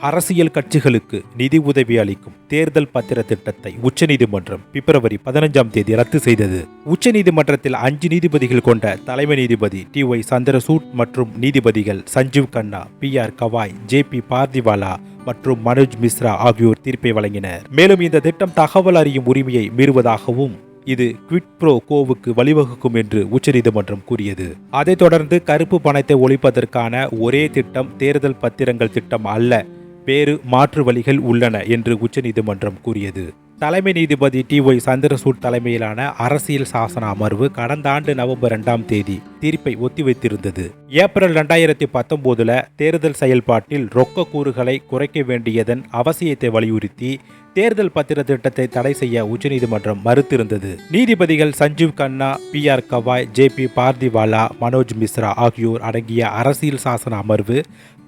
அரசியல் கட்சிகளுக்கு நிதி உதவி அளிக்கும் தேர்தல் பத்திர திட்டத்தை உச்சநீதிமன்றம் பிப்ரவரி பதினஞ்சாம் தேதி ரத்து செய்தது. உச்சநீதிமன்றத்தில் அஞ்சு நீதிபதிகள் கொண்ட தலைமை நீதிபதி டி ஒய் சந்திரசூட் மற்றும் நீதிபதிகள் Sanjiv Khanna B R Gavai J B Pardiwala மற்றும் மனோஜ் மிஸ்ரா ஆகியோர் தீர்ப்பை வழங்கினர். மேலும் இந்த திட்டம் தகவல் அறியும் உரிமையை மீறுவதாகவும் இது குவிட் ப்ரோ கோவுக்கு வழிவகுக்கும் என்று உச்சநீதிமன்றம் கூறியது. அதைத் தொடர்ந்து கருப்பு பணத்தை ஒழிப்பதற்கான ஒரே திட்டம் தேர்தல் பத்திரங்கள் திட்டம் அல்ல. வேறு மாற்று வழிகள் உள்ளன என்று உச்சநீதிமன்றம் கூறியது. தலைமை நீதிபதி டி ஒய் சந்திரசூட் தலைமையிலான அரசியல் சாசன அமர்வு கடந்த ஆண்டு நவம்பர் இரண்டாம் தேதி தீர்ப்பை ஒத்திவைத்திருந்தது. ஏப்ரல் ரெண்டாயிரத்தி பத்தொன்பதுல தேர்தல் செயல்பாட்டில் ரொக்க கூறுகளை குறைக்க வேண்டியதன் அவசியத்தை வலியுறுத்தி தேர்தல் பத்திர திட்டத்தை தடை செய்ய உச்சநீதிமன்றம் மறுத்திருந்தது. நீதிபதிகள் Sanjiv Khanna B R Gavai J B Pardiwala Manoj Misra ஆகியோர் அடங்கிய அரசியல் சாசன அமர்வு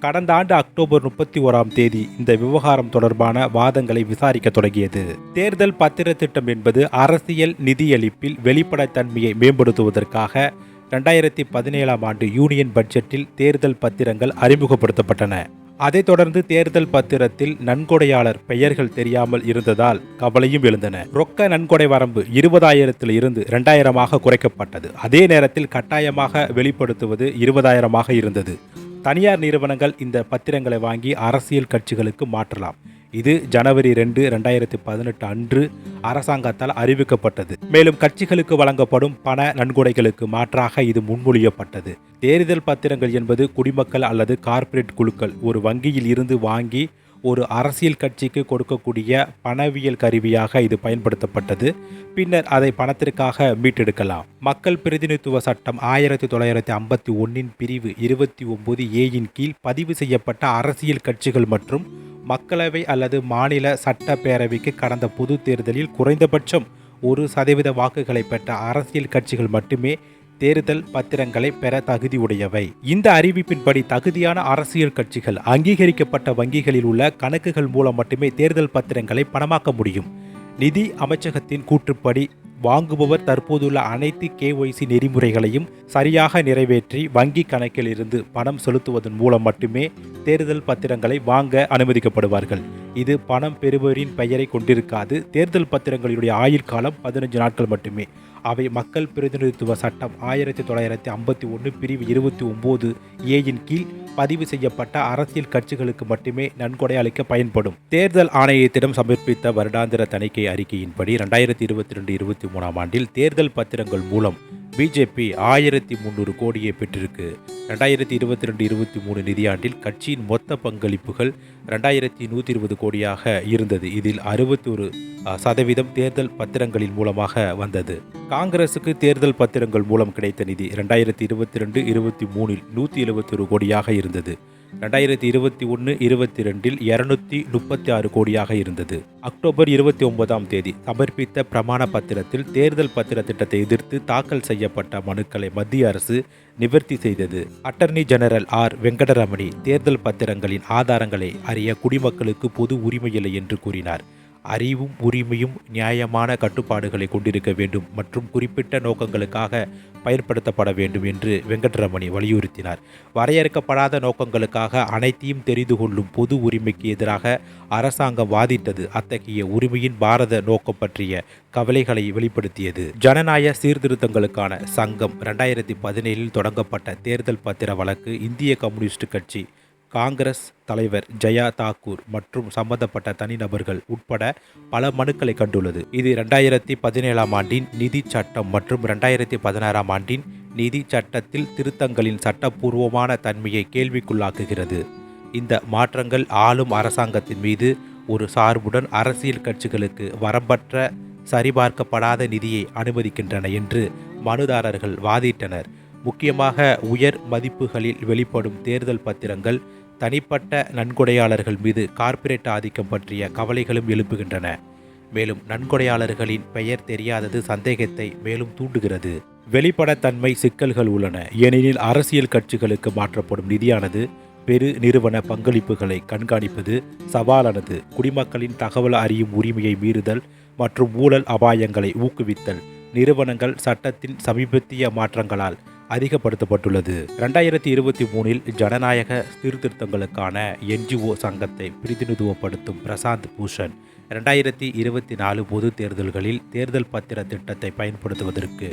கடந்த ஆண்டு அக்டோபர் முப்பத்தி ஓராம் தேதி இந்த விவகாரம் தொடர்பான வாதங்களை விசாரிக்க தொடங்கியது. தேர்தல் பத்திர திட்டம் என்பது அரசியல் நிதியளிப்பில் வெளிப்படைத்தன்மையை மேம்படுத்துவதற்காக ரெண்டாயிரத்தி பதினேழாம் ஆண்டு யூனியன் பட்ஜெட்டில் தேர்தல் பத்திரங்கள் அறிமுகப்படுத்தப்பட்டன. அதைத் தொடர்ந்து தேர்தல் பத்திரத்தில் நன்கொடையாளர் பெயர்கள் தெரியாமல் இருந்ததால் கவலையும் எழுந்தன. ரொக்க நன்கொடை வரம்பு இருபதாயிரத்தில் இருந்து இரண்டாயிரமாக குறைக்கப்பட்டது. அதே நேரத்தில் கட்டாயமாக வெளிப்படுத்துவது இருபதாயிரமாக இருந்தது. தனியார் நிறுவனங்கள் இந்த பத்திரங்களை வாங்கி அரசியல் கட்சிகளுக்கு மாற்றலாம். இது ஜனவரி ரெண்டு ரெண்டாயிரத்தி பதினெட்டு அன்று அரசாங்கத்தால் அறிவிக்கப்பட்டது. மேலும் கட்சிகளுக்கு வழங்கப்படும் பண நன்கொடைகளுக்கு மாற்றாக இது முன்மொழியப்பட்டது. தேர்தல் பத்திரங்கள் என்பது குடிமக்கள் அல்லது கார்ப்பரேட் குழுக்கள் ஒரு வங்கியில் இருந்து வாங்கி ஒரு அரசியல் கட்சிக்கு கொடுக்கக்கூடிய பணவியல் கருவியாக இது பயன்படுத்தப்பட்டது. பின்னர் அதை பணத்திற்காக மீட்டெடுக்கலாம். மக்கள் பிரதிநிதித்துவ சட்டம் ஆயிரத்தி தொள்ளாயிரத்தி ஐம்பத்தி ஒன்னின் பிரிவு இருபத்தி ஒன்பது ஏயின் கீழ் பதிவு செய்யப்பட்ட அரசியல் கட்சிகள் மற்றும் மக்களவை அல்லது மாநில சட்டப்பேரவைக்கு கடந்த பொது தேர்தலில் குறைந்தபட்சம் ஒரு சதவீத வாக்குகளை பெற்ற அரசியல் கட்சிகள் மட்டுமே தேர்தல் பத்திரங்களை பெற தகுதியுடையவை. இந்த அறிவிப்பின்படி தகுதியான அரசியல் கட்சிகள் அங்கீகரிக்கப்பட்ட வங்கிகளில் உள்ள கணக்குகள் மூலம் மட்டுமே தேர்தல் பத்திரங்களை பணமாக்க முடியும். நிதி அமைச்சகத்தின் கூற்றுப்படி வாங்குபவர் தற்போதுள்ள அனைத்து கேஒய்சி நெறிமுறைகளையும் சரியாக நிறைவேற்றி வங்கி கணக்கிலிருந்து பணம் செலுத்துவதன் மூலம் மட்டுமே தேர்தல் பத்திரங்களை வாங்க அனுமதிக்கப்படுவார்கள். இது பணம் பெறுபவரின் பெயரை கொண்டிருக்காது. தேர்தல் பத்திரங்களுடைய ஆயுள் காலம் பதினஞ்சு நாட்கள் மட்டுமே. அவை மக்கள் பிரதிநிதித்துவ சட்டம் ஆயிரத்தி தொள்ளாயிரத்தி ஐம்பத்தி ஒன்று பிரிவு இருபத்தி ஒம்பது ஏயின் கீழ் பதிவு செய்யப்பட்ட அரசியல் கட்சிகளுக்கு மட்டுமே நன்கொடை அளிக்க பயன்படும். தேர்தல் ஆணையத்திடம் சமர்ப்பித்த வருடாந்திர தணிக்கை அறிக்கையின்படி ரெண்டாயிரத்தி இருபத்தி ரெண்டு இருபத்தி மூணாம் ஆண்டில் தேர்தல் பத்திரங்கள் மூலம் பிஜேபி ஆயிரத்தி முந்நூறு கோடியை பெற்றிருக்கு. ரெண்டாயிரத்தி இருபத்தி ரெண்டு இருபத்தி மூணு நிதியாண்டில் கட்சியின் மொத்த பங்களிப்புகள் ரெண்டாயிரத்தி நூற்றி இருபது கோடியாக இருந்தது. இதில் அறுபத்தி ஒரு சதவீதம் தேர்தல் பத்திரங்களின் மூலமாக வந்தது. காங்கிரசுக்கு தேர்தல் பத்திரங்கள் மூலம் கிடைத்த நிதி ரெண்டாயிரத்தி இருபத்தி ரெண்டு இருபத்தி மூணில் நூற்றி எழுபத்தி ஒரு கோடியாக இருந்தது. ரெண்டாயிரத்தி இருபத்தி ஒன்று இருபத்தி ரெண்டில் இருநூத்தி முப்பத்தி ஆறு கோடியாக இருந்தது. அக்டோபர் இருபத்தி ஒன்பதாம் தேதி சமர்ப்பித்த பிரமாண பத்திரத்தில் தேர்தல் பத்திர திட்டத்தை எதிர்த்து தாக்கல் செய்யப்பட்ட மனுக்களை மத்திய அரசு நிவர்த்தி செய்தது. Attorney general R. வெங்கடரமணி தேர்தல் பத்திரங்களின் ஆதாரங்களை அறிய குடிமக்களுக்கு பொது உரிமையில்லை என்று கூறினார். அறிவும் உரிமையும் நியாயமான கட்டுப்பாடுகளை கொண்டிருக்க வேண்டும் மற்றும் குறிப்பிட்ட நோக்கங்களுக்காக பயன்படுத்தப்பட வேண்டும் என்று வெங்கட்ரமணி வலியுறுத்தினார். வரையறுக்கப்படாத நோக்கங்களுக்காக அனைத்தையும் தெரிந்து கொள்ளும் பொது உரிமைக்கு எதிராக அரசாங்கம் வாதிட்டது. அத்தகைய உரிமையின் பாரத நோக்கம் பற்றிய கவலைகளை வெளிப்படுத்தியது. ஜனநாயக சீர்திருத்தங்களுக்கான சங்கம் ரெண்டாயிரத்தி பதினேழில் தொடங்கப்பட்ட தேர்தல் பத்திர வழக்கு இந்திய கம்யூனிஸ்ட் கட்சி காங்கிரஸ் தலைவர் ஜெயா தாக்கூர் மற்றும் சம்பந்தப்பட்ட தனிநபர்கள் உட்பட பல மனுக்களை கண்டுள்ளது. இது இரண்டாயிரத்தி பதினேழாம் ஆண்டின் நிதி சட்டம் மற்றும் இரண்டாயிரத்தி பதினாறாம் ஆண்டின் நிதி சட்டத்தில் திருத்தங்களின் சட்டப்பூர்வமான தன்மையை கேள்விக்குள்ளாக்குகிறது. இந்த மாற்றங்கள் ஆளும் அரசாங்கத்தின் மீது ஒரு சார்புடன் அரசியல் கட்சிகளுக்கு வரம்பற்ற சரிபார்க்கப்படாத நிதியை அனுமதிக்கின்றன என்று மனுதாரர்கள் வாதிட்டனர். முக்கியமாக உயர் மதிப்புகளில் வெளிப்படும் தேர்தல் பத்திரங்கள் தனிப்பட்ட நன்கொடையாளர்கள் மீது கார்ப்பரேட் ஆதிக்கம் பற்றிய கவலைகளும் எழுப்புகின்றன. மேலும் நன்கொடையாளர்களின் பெயர் தெரியாதது சந்தேகத்தை மேலும் தூண்டுகிறது. வெளிப்படத்தன்மை சிக்கல்கள் உள்ளன. ஏனெனில் அரசியல் கட்சிகளுக்கு மாற்றப்படும் நிதியானது பெரு நிறுவன பங்களிப்புகளை கண்காணிப்பது சவாலானது. குடிமக்களின் தகவல் அறியும் உரிமையை மீறுதல் மற்றும் ஊழல் அபாயங்களை ஊக்குவித்தல் நிறுவனங்கள் சட்டத்தின் சமீபத்திய மாற்றங்களால் அதிகப்படுத்தப்பட்டுள்ளது இரண்டாயிரத்தி இருபத்தி மூணில் ஜனநாயக சீர்திருத்தங்களுக்கான என்ஜிஓ சங்கத்தை பிரதிநிதித்துவப்படுத்தும் பிரசாந்த் பூஷன் இரண்டாயிரத்தி இருபத்தி நாலு பொது தேர்தல்களில் தேர்தல் பத்திர திட்டத்தை பயன்படுத்துவதற்கு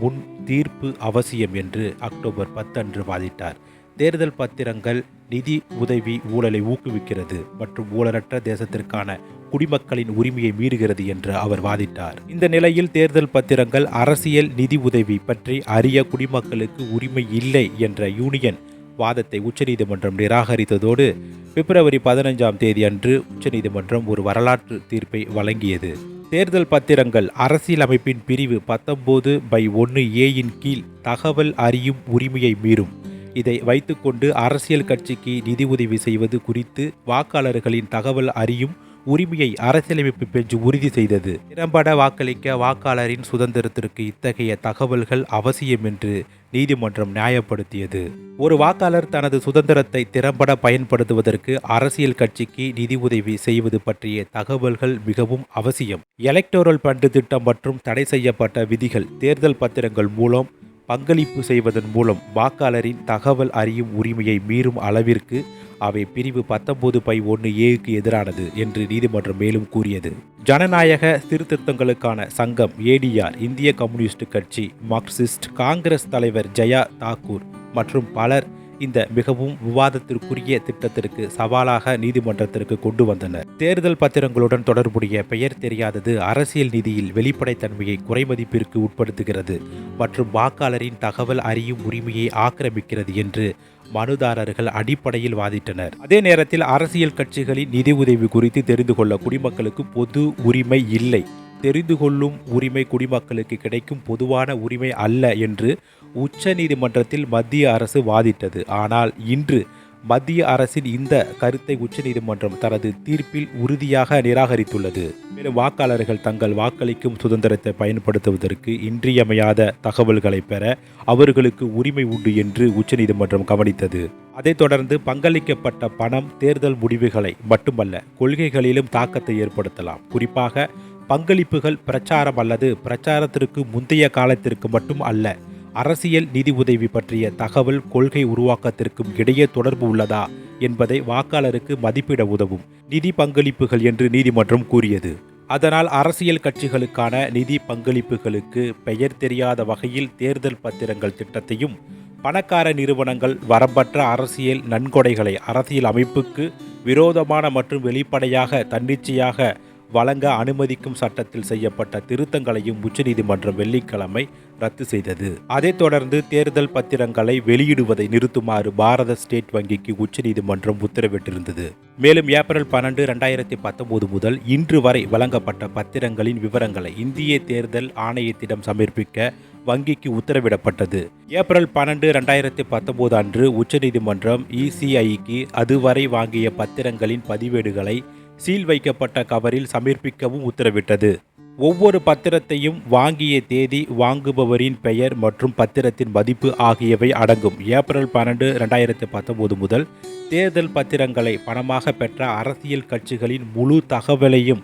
முன் தீர்ப்பு அவசியம் என்று அக்டோபர் பத்து அன்று வாதிட்டார். தேர்தல் பத்திரங்கள் நிதி உதவி ஊழலை ஊக்குவிக்கிறது மற்றும் ஊழலற்ற தேசத்திற்கான குடிமக்களின் உரிமையை மீறுகிறது என்று அவர் வாதிட்டார். இந்த நிலையில் தேர்தல் பத்திரங்கள் அரசியல் நிதி உதவி பற்றி அறிய குடிமக்களுக்கு உரிமை இல்லை என்ற யூனியன் வாதத்தை உச்சநீதிமன்றம் நிராகரித்ததோடு பிப்ரவரி பதினஞ்சாம் தேதி அன்று உச்சநீதிமன்றம் ஒரு வரலாற்று தீர்ப்பை வழங்கியது. தேர்தல் பத்திரங்கள் அரசியலமைப்பின் பிரிவு பத்தொன்பது பை ஒன்று ஏயின் கீழ் தகவல் அறியும் உரிமையை மீறும். இதை வைத்துக்கொண்டு அரசியல் கட்சிக்கு நிதி உதவி செய்வது குறித்து வாக்காளர்களின் தகவல் அறியும் உரிமையை அரசியலமைப்பு பெஞ்சு உறுதி செய்தது. திறம்பட வாக்களிக்க வாக்காளரின் சுதந்திரத்திற்கு இத்தகைய தகவல்கள் அவசியம் என்று நீதிமன்றம் நியாயப்படுத்தியது. ஒரு வாக்காளர் தனது சுதந்திரத்தை திறம்பட பயன்படுத்துவதற்கு அரசியல் கட்சிக்கு நிதி உதவி செய்வது பற்றிய தகவல்கள் மிகவும் அவசியம். எலக்டோரல் பண்டு திட்டம் மற்றும் தடை செய்யப்பட்ட விதிகள் தேர்தல் பத்திரங்கள் மூலம் பங்களிப்பு செய்வதன் மூலம் வாக்காளரின் தகவல் அறியும் உரிமையை மீறும் அளவிற்கு அவை பிரிவு பத்தொன்பது பை ஒன்று ஏக்கு எதிரானது என்று நீதிமன்றம் மேலும் கூறியது. ஜனநாயக சீர்திருத்தங்களுக்கான சங்கம் ஏடிஆர் இந்திய கம்யூனிஸ்ட் கட்சி மார்க்சிஸ்ட் காங்கிரஸ் தலைவர் ஜெயா தாக்கூர் மற்றும் பலர் இந்த மிகவும் விவாதத்திற்குரிய திட்டத்திற்கு சவாலாக நீதிமன்றத்திற்கு கொண்டு வந்தனர். தேர்தல் பத்திரங்களுடன் தொடர்புடைய பெயர் தெரியாதது அரசியல் நிதியில் வெளிப்படைத்தன்மையை குறைமதிப்பிற்கு உட்படுத்துகிறது மற்றும் வாக்காளரின் தகவல் அறியும் உரிமையை ஆக்கிரமிக்கிறது என்று மனுதாரர்கள் அடிப்படையில் வாதிட்டனர். அதே நேரத்தில் அரசியல் கட்சிகளின் நிதி உதவி குறித்து தெரிந்து கொள்ள குடிமக்களுக்கு பொது உரிமை இல்லை. தெரிந்து கொள்ளும் உரிமை குடிமக்களுக்கு கிடைக்கும் பொதுவான உரிமை அல்ல என்று உச்ச நீதிமன்றத்தில் மத்திய அரசு வாதிட்டது. ஆனால் இன்று மத்திய அரசின் இந்த கருத்தை உச்சநீதிமன்றம் தனது தீர்ப்பில் உறுதியாக நிராகரித்துள்ளது. மேலும் வாக்காளர்கள் தங்கள் வாக்களிக்கும் சுதந்திரத்தை பயன்படுத்துவதற்கு இன்றியமையாத தகவல்களை பெற அவர்களுக்கு உரிமை உண்டு என்று உச்சநீதிமன்றம் கவனித்தது. அதைத் தொடர்ந்து பங்களிக்கப்பட்ட பணம் தேர்தல் முடிவுகளை மட்டுமல்ல கொள்கைகளிலும் தாக்கத்தை ஏற்படுத்தலாம். குறிப்பாக பங்களிப்புகள் பிரச்சாரம் அல்லது பிரச்சாரத்திற்கு முந்தைய காலத்திற்கு மட்டும் அல்ல அரசியல் நிதி உதவி பற்றிய தகவல் கொள்கை உருவாக்கத்திற்கும் இடையே தொடர்பு உள்ளதா என்பதை வாக்காளருக்கு மதிப்பிட உதவும் நிதி பங்களிப்புகள் என்று நீதிமன்றம் கூறியது. அதனால் அரசியல் கட்சிகளுக்கான நிதி பங்களிப்புகளுக்கு பெயர் தெரியாத வகையில் தேர்தல் பத்திரங்கள் திட்டத்தையும் பணக்கார நிறுவனங்கள் வரம்பற்ற அரசியல் நன்கொடைகளை அரசியல் அமைப்புக்கு விரோதமான மற்றும் வெளிப்படையாக தன்னிச்சையாக வழங்க அனுமதிக்கும் சட்டத்தில் செய்யப்பட்ட திருத்தங்களையும் உச்சநீதிமன்றம் வெள்ளிக்கிழமை ரத்து செய்தது. அதைத் தொடர்ந்து தேர்தல் பத்திரங்களை வெளியிடுவதை நிறுத்துமாறு பாரத ஸ்டேட் வங்கிக்கு உச்சநீதிமன்றம் உத்தரவிட்டிருந்தது. மேலும் ஏப்ரல் பன்னெண்டு ரெண்டாயிரத்தி பத்தொன்பது முதல் இன்று வரை வழங்கப்பட்ட பத்திரங்களின் விவரங்களை இந்திய தேர்தல் ஆணையத்திடம் சமர்ப்பிக்க வங்கிக்கு உத்தரவிடப்பட்டது. ஏப்ரல் பன்னெண்டு ரெண்டாயிரத்தி பத்தொன்பது அன்று உச்சநீதிமன்றம் இசிஐக்கு அதுவரை வாங்கிய பத்திரங்களின் பதிவேடுகளை சீல் வைக்கப்பட்ட கவரில் சமர்ப்பிக்கவும் உத்தரவிட்டது. ஒவ்வொரு பத்திரத்தையும் வாங்கிய தேதி வாங்குபவரின் பெயர் மற்றும் பத்திரத்தின் மதிப்பு ஆகியவை அடங்கும். ஏப்ரல் பன்னெண்டு ரெண்டாயிரத்தி பத்தொம்போது முதல் தேர்தல் பத்திரங்களை பணமாக பெற்ற அரசியல் கட்சிகளின் முழு தகவலையும்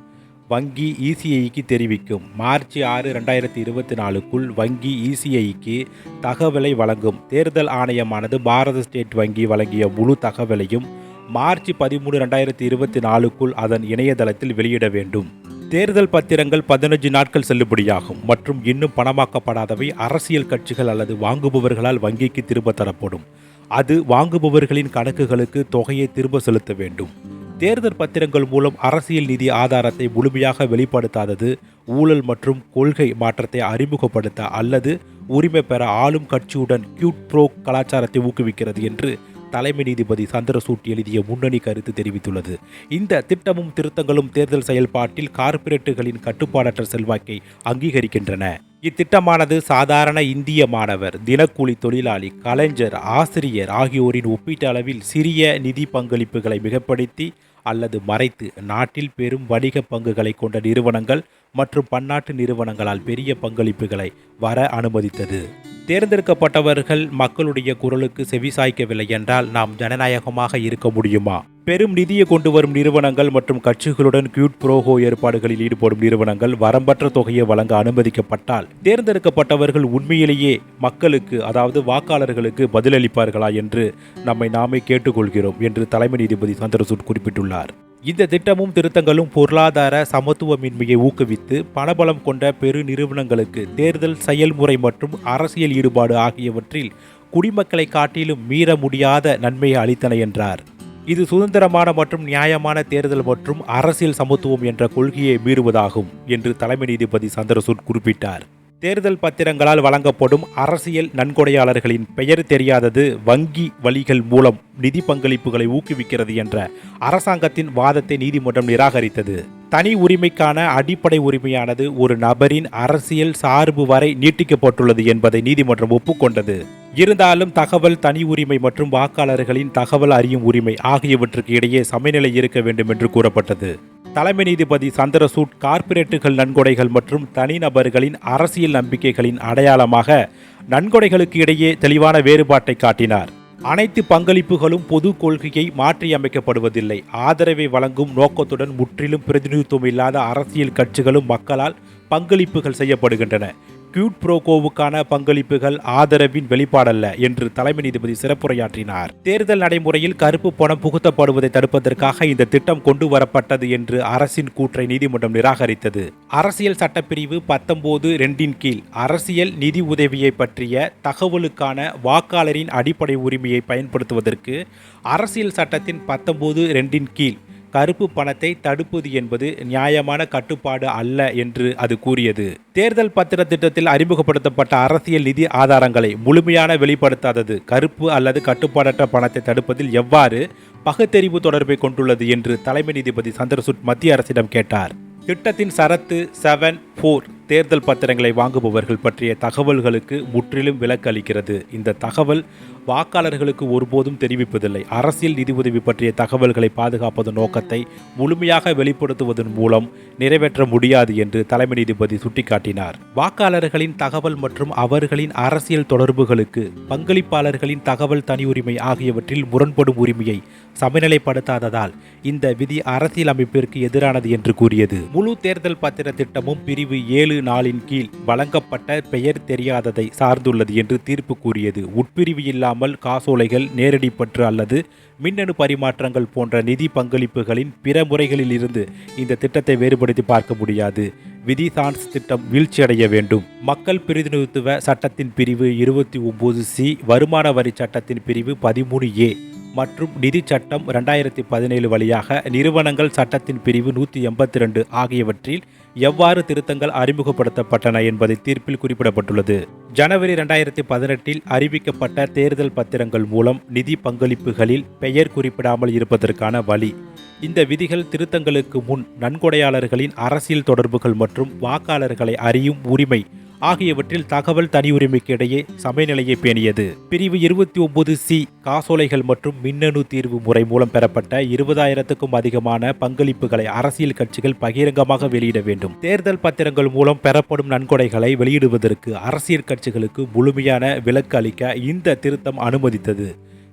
வங்கி இசிஐக்கு தெரிவிக்கும். மார்ச் ஆறு ரெண்டாயிரத்தி இருபத்தி நாலுக்குள் வங்கி இசிஐக்கு தகவலை வழங்கும். தேர்தல் ஆணையமானது பாரத ஸ்டேட் வங்கி வழங்கிய முழு தகவலையும் மார்ச் பதிமூணு ரெண்டாயிரத்தி இருபத்தி நாலுக்குள் அதன் இணையதளத்தில் வெளியிட வேண்டும். தேர்தல் பத்திரங்கள் பதினஞ்சு நாட்கள் செல்லுபடியாகும் மற்றும் இன்னும் பணமாக்கப்படாதவை அரசியல் கட்சிகள் அல்லது வாங்குபவர்களால் வங்கிக்கு திரும்ப தரப்படும். அது வாங்குபவர்களின் கணக்குகளுக்கு தொகையை திரும்ப செலுத்த வேண்டும். தேர்தல் பத்திரங்கள் மூலம் அரசியல் நிதி ஆதாரத்தை முழுமையாக வெளிப்படுத்தாதது ஊழல் மற்றும் கொள்கை மாற்றத்தை அறிமுகப்படுத்த அல்லது உரிமை பெற ஆளும் கட்சியுடன் கியூட் ப்ரோ கலாச்சாரத்தை ஊக்குவிக்கிறது என்று தலைமை நீதிபதி சந்திரசூட் எழுதிய முன்னணி கருத்து தெரிவித்துள்ளது. இந்த திட்டமும் திருத்தங்களும் தேர்தல் செயல்பாட்டில் கார்ப்பரேட்டுகளின் கட்டுப்பாடற்ற செல்வாக்கை அங்கீகரிக்கின்றன. இத்திட்டமானது சாதாரண இந்திய மாணவர் தினக்கூலி தொழிலாளி கலைஞர் ஆசிரியர் ஆகியோரின் ஒப்பீட்டளவில் சிறிய நிதி பங்களிப்புகளை மிகப்படுத்தி அல்லது மறைத்து நாட்டில் பெரும் வணிக பங்குகளை கொண்ட நிறுவனங்கள் மற்றும் பன்னாட்டு நிறுவனங்களால் பெரிய பங்களிப்புகளை வர அனுமதித்தது. தேர்ந்தெடுக்கப்பட்டவர்கள் மக்களுடைய குரலுக்கு செவிசாய்க்கவில்லை என்றால் நாம் ஜனநாயகமாக இருக்க முடியுமா? பெரும் நிதியை கொண்டு வரும் நிறுவனங்கள் மற்றும் கட்சிகளுடன் கியூட் புரோகோ ஏற்பாடுகளில் ஈடுபடும் நிறுவனங்கள் வரம்பற்ற தொகையை வழங்க அனுமதிக்கப்பட்டால் தேர்ந்தெடுக்கப்பட்டவர்கள் உண்மையிலேயே மக்களுக்கு அதாவது வாக்காளர்களுக்கு பதிலளிப்பார்களா என்று நம்மை நாமே கேட்டுக்கொள்கிறோம் என்று தலைமை நீதிபதி சந்திரசூட் குறிப்பிட்டுள்ளார். இந்த திட்டமும் திருத்தங்களும் பொருளாதார சமத்துவமின்மையை ஊக்குவித்து பணபலம் கொண்ட பெரு நிறுவனங்களுக்கு தேர்தல் செயல்முறை மற்றும் அரசியல் ஈடுபாடு ஆகியவற்றில் குடிமக்களை காட்டிலும் மீற முடியாத நன்மையை அளித்தன என்றார். இது சுதந்திரமான மற்றும் நியாயமான தேர்தல் மற்றும் அரசியல் சமத்துவம் என்ற கொள்கையை மீறுவதாகும் என்று தலைமை நீதிபதி சந்திரசூட் குறிப்பிட்டார். தேர்தல் பத்திரங்களால் வழங்கப்படும் அரசியல் நன்கொடையாளர்களின் பெயர் தெரியாதது வங்கி வழிகள் மூலம் நிதி பங்களிப்புகளை ஊக்குவிக்கிறது என்ற அரசாங்கத்தின் வாதத்தை நீதிமன்றம் நிராகரித்தது. தனி உரிமைக்கான அடிப்படை உரிமையானது ஒரு நபரின் அரசியல் சார்பு வரை நீட்டிக்கப்பட்டுள்ளது என்பதை நீதிமன்றம் ஒப்புக்கொண்டது. இருந்தாலும் தகவல் தனி உரிமை மற்றும் வாக்காளர்களின் தகவல் அறியும் உரிமை ஆகியவற்றுக்கு இடையே சமநிலை இருக்க வேண்டும் என்று கூறப்பட்டது. தலைமை நீதிபதி சந்திரசூட் கார்ப்பரேட்டுகள் நன்கொடைகள் மற்றும் தனிநபர்களின் அரசியல் நம்பிக்கைகளின் அடையாளமாக நன்கொடைகளுக்கு இடையே தெளிவான வேறுபாட்டை காட்டினார். அனைத்து பங்களிப்புகளும் பொது கொள்கையை மாற்றியமைக்கப்படுவதில்லை. ஆதரவை வழங்கும் நோக்கத்துடன் முற்றிலும் பிரதிநிதித்துவம் இல்லாத அரசியல் கட்சிகளும் மக்களால் பங்களிப்புகள் செய்யப்படுகின்றன. கியூட் புரோகோவுக்கான பங்களிப்புகள் ஆதரவின் வெளிப்பாடல்ல என்று தலைமை நீதிபதி சிறப்புரையாற்றினார். தேர்தல் நடைமுறையில் கருப்பு பணம் புகுத்தப்படுவதை தடுப்பதற்காக இந்த திட்டம் கொண்டு வரப்பட்டது என்று அரசின் கூற்றை நீதிமன்றம் நிராகரித்தது. அரசியல் சட்டப்பிரிவு பத்தொன்பது ரெண்டின் கீழ் அரசியல் நிதி உதவியை பற்றிய தகவலுக்கான வாக்காளரின் அடிப்படை உரிமையை பயன்படுத்துவதற்கு அரசியல் சட்டத்தின் பத்தொன்பது ரெண்டின் கீழ் கருப்பு பணத்தை தடுப்பது என்பது நியாயமான கட்டுப்பாடு அல்ல என்று அது கூறியது. தேர்தல் பத்திர திட்டத்தில் அறிமுகப்படுத்தப்பட்ட அரசியல் நிதி ஆதாரங்களை முழுமையான வெளிப்படுத்தாதது. கருப்பு அல்லது கட்டுப்பாடற்ற பணத்தை தடுப்பதில் எவ்வாறு பகுத்தறிவு தொடர்பை கொண்டுள்ளது என்று தலைமை நீதிபதி சந்திரசூட் மத்திய அரசிடம் கேட்டார். திட்டத்தின் சரத்து செவன் ஃபோர் தேர்தல் பத்திரங்களை வாங்குபவர்கள் பற்றிய தகவல்களுக்கு முற்றிலும் விலக்கு அளிக்கிறது. இந்த தகவல் வாக்காளர்களுக்கு ஒருபோதும் தெரிவிப்பதில்லை. அரசியல் நிதி உதவி பற்றிய தகவல்களை பாதுகாப்பதன் நோக்கத்தை முழுமையாக வெளிப்படுத்துவதன் மூலம் நிறைவேற்ற முடியாது என்று தலைமை நீதிபதி சுட்டிக்காட்டினார். வாக்காளர்களின் தகவல் மற்றும் அவர்களின் அரசியல் தொடர்புகளுக்கு பங்களிப்பாளர்களின் தகவல் தனி உரிமை ஆகியவற்றில் முரண்படும் உரிமையை சமநிலைப்படுத்தாததால் இந்த விதி அரசியல் அமைப்பிற்கு எதிரானது என்று கூறியது. முழு தேர்தல் பத்திர திட்டமும் பிரிவு ஏழு நாளின் கீழ் வழங்கப்பட்ட பெயர் தெரியாததை சார்ந்துள்ளது என்று தீர்ப்பு கூறியது. உட்பிரிவு இல்லாமல் காசோலைகள் நேரடி பற்று அல்லது மின்னணு பரிமாற்றங்கள் போன்ற நிதி பங்களிப்புகளின் பிற முறைகளில் இருந்து இந்த திட்டத்தை வேறுபடுத்தி பார்க்க முடியாது. விதி சான்ஸ் திட்டம் வீழ்ச்சியடைய வேண்டும். மக்கள் பிரதிநிதித்துவ சட்டத்தின் பிரிவு இருபத்தி ஒம்பது சி வருமான வரி சட்டத்தின் பிரிவு பதிமூணு ஏ. மற்றும் நிதி சட்டம் ரெண்டாயிரத்தி பதினேழு வழியாக நிறுவனங்கள் சட்டத்தின் பிரிவு நூற்றி எண்பத்தி ரெண்டு ஆகியவற்றில் எவ்வாறு திருத்தங்கள் அறிமுகப்படுத்தப்பட்டன என்பதை தீர்ப்பில் குறிப்பிடப்பட்டுள்ளது. ஜனவரி ரெண்டாயிரத்தி பதினெட்டில் அறிவிக்கப்பட்ட தேர்தல் பத்திரங்கள் மூலம் நிதி பங்களிப்புகளில் பெயர் குறிப்பிடாமல் இருப்பதற்கான வழி. இந்த விதிகள் திருத்தங்களுக்கு முன் நன்கொடையாளர்களின் அரசியல் தொடர்புகள் மற்றும் வாக்காளர்களை அறியும் உரிமை ஆகியவற்றில் தகவல் தனியுரிமைக்கு இடையே சமநிலையை பேணியது. பிரிவு இருபத்தி ஒன்பது சி காசோலைகள் மற்றும் மின்னணு தீர்வு முறை மூலம் பெறப்பட்ட இருபதாயிரத்துக்கும் அதிகமான பங்களிப்புகளை அரசியல் கட்சிகள் பகிரங்கமாக வெளியிட வேண்டும். தேர்தல் பத்திரங்கள் மூலம் பெறப்படும் நன்கொடைகளை வெளியிடுவதற்கு அரசியல் கட்சிகளுக்கு முழுமையான விலக்கு அளிக்க இந்த திருத்தம் அனுமதித்தது.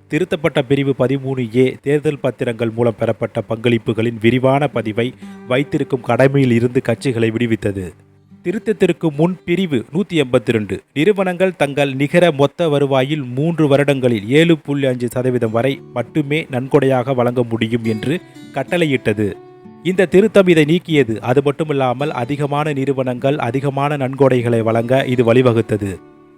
திருத்தப்பட்ட பிரிவு பதிமூணு ஏ தேர்தல் பத்திரங்கள் மூலம் பெறப்பட்ட பங்களிப்புகளின் விரிவான பதிவை வைத்திருக்கும் கடமையில் இருந்து கட்சிகளை விடுவித்தது. திருத்தத்திற்கு முன் பிரிவு நூற்றி எண்பத்தி ரெண்டு நிறுவனங்கள் தங்கள் நிகர மொத்த வருவாயில் மூன்று வருடங்களில் ஏழு புள்ளி அஞ்சு சதவீதம் வரை மட்டுமே நன்கொடையாக வழங்க முடியும் என்று கட்டளையிட்டது. இந்த திருத்தம் இதை நீக்கியது. அது மட்டுமில்லாமல் அதிகமான நிறுவனங்கள் அதிகமான நன்கொடைகளை வழங்க இது வழிவகுத்தது.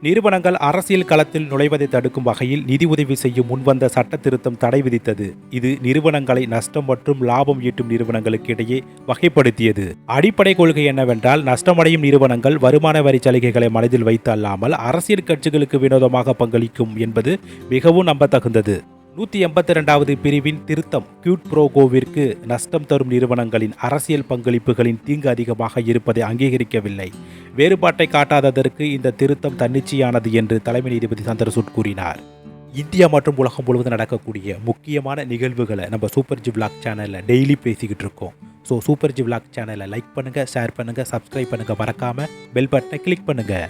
நிறுவனங்கள் அரசியல் களத்தில் நுழைவதை தடுக்கும் வகையில் நிதி உதவி செய்யும் முன்வந்த சட்ட திருத்தம் தடை விதித்தது. இது நிறுவனங்களை நஷ்டம் மற்றும் லாபம் ஈட்டும் நிறுவனங்களுக்கு இடையே வகைப்படுத்தியது. அடிப்படை கொள்கை என்னவென்றால் நஷ்டமடையும் நிறுவனங்கள் வருமான வரி சலுகைகளை மனதில் வைத்து அல்லாமல் அரசியல் கட்சிகளுக்கு வினோதமாக பங்களிக்கும் என்பது மிகவும் நம்பத்தகுந்தது. நூற்றி எண்பத்தி ரெண்டாவது பிரிவின் திருத்தம் கியூட் புரோகோவிற்கு நஷ்டம் தரும் நிறுவனங்களின் அரசியல் பங்களிப்புகளின் தீங்கு அதிகமாக இருப்பதை அங்கீகரிக்கவில்லை. வேறுபாட்டை காட்டாததற்கு இந்த திருத்தம் தன்னிச்சையானது என்று தலைமை நீதிபதி சந்திரசூட் கூறினார். இந்தியா மற்றும் உலகம் முழுவதும் நடக்கக்கூடிய முக்கியமான நிகழ்வுகளை நம்ம சூப்பர் ஜி விளாக் சேனலில் டெய்லி பேசிக்கிட்டு இருக்கோம். ஸோ சூப்பர் ஜி விளாக் சேனலை லைக் பண்ணுங்கள் ஷேர் பண்ணுங்கள் சப்ஸ்கிரைப் பண்ணுங்கள் மறக்காமல் பெல் பட்டனை கிளிக் பண்ணுங்கள்